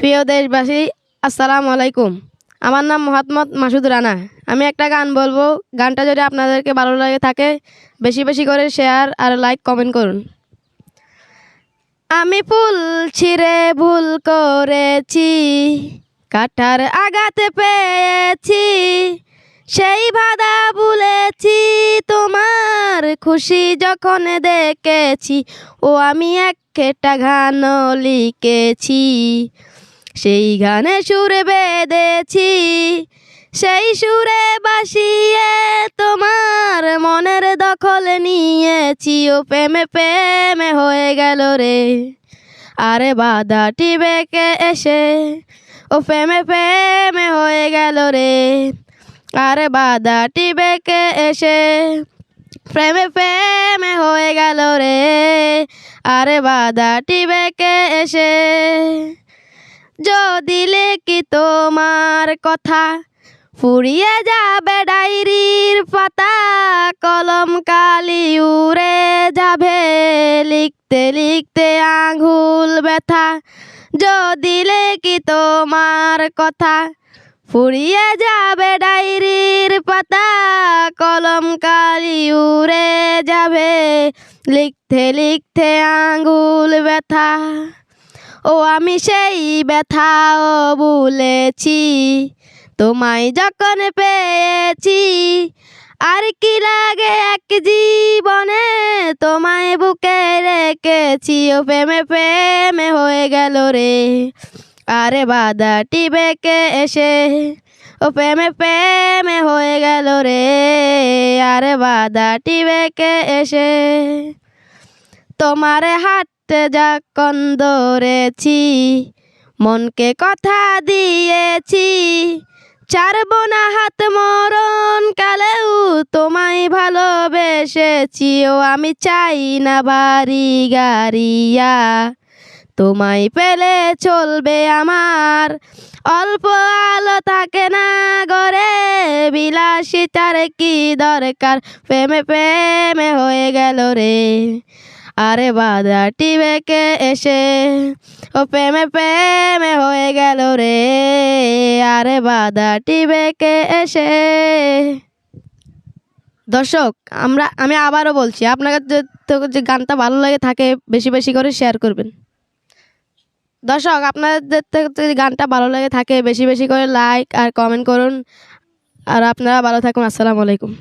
প্রিয় দেশবাসী, আসসালামু আলাইকুম। আমার নাম মোহাম্মদ মাসুদ রানা। আমি একটা গান বলব। গানটা যদি আপনাদেরকে ভালো লাগে থাকে, বেশি বেশি করে শেয়ার আর লাইক কমেন্ট করুন। আমি ফুল ছিঁড়ে ভুল করেছি, কাঠার আঘাতে পেয়েছি, সেই বাধা ভুলেছি, তোমার খুশি যখন দেখেছি, ও আমি এক একটা গান লিখেছি। সেই গানে সুরে বেঁধেছি, সেই সুরে বাসিয়ে তোমার মনের দখল নিয়েছি। ও প্রেমে প্রেমে হয়ে গেল রে, আরে বাধাটি বেঁকে এসে, ও প্রেমে প্রেমে হয়ে গেল রে, আরে বাধাটি বেঁকে এসে, প্রেমে প্রেমে হয়ে গেল রে, আরে বাধাটি বেঁকে এসে। যদি লেখি তোমার কথা, ফুরিয়ে যাবে ডায়েরির পাতা, কলম কালি উড়ে যাবে। লিখতে লিখতে আঙুল ব্যথা, যদি লেখি তোমার কথা, ফুরিয়ে যাবে ডায়েরির পাতা, কলম কালি উড়ে যাবে। লিখতে লিখতে আঙুল ব্যথা। ও আমি সেই ব্যথাও ভুলেছি, তোমায় যখন পেয়েছি, আর কি লাগে এক জীবনে? তোমায় বুকে রেখেছি, ও প্রেমে প্রেমে হয়ে গেল রে। আরে বাধাটি বেঁকে এসে, ও প্রেমে প্রেমে হয়ে গেল রে। আরে বাধাটি বেঁকে এসে, তোমারে হাঁটতে যখন ধরেছি মনকে কথা দিয়েছি। চারব না হাত মরণ কালেও, তোমায় ভালোবেসেছি। ও, আমি চাই না বাড়ি গাড়িয়া। তোমায় পেলে চলবে আমার। অল্প আলো থাকে না গরে বিলাসিতার কি দরকার? প্রেমে প্রেমে হয়ে গেল রে। আরে বাধাটি বেঁকে এসে, ও প্রেমে প্রেমে হয়ে গেল রে। আরে বাধাটি বেঁকে এসে। দর্শক, আমরা, আমি আবারও বলছি আপনাকে যে- গানটা ভালো লাগে থাকে, বেশি বেশি করে শেয়ার করবেন। দর্শক, আপনাদের থেকে যদি গানটা ভালো লাগে থাকে, বেশি বেশি করে লাইক আর কমেন্ট করুন। আর আপনারা ভালো থাকুন, আসসালামু আলাইকুম।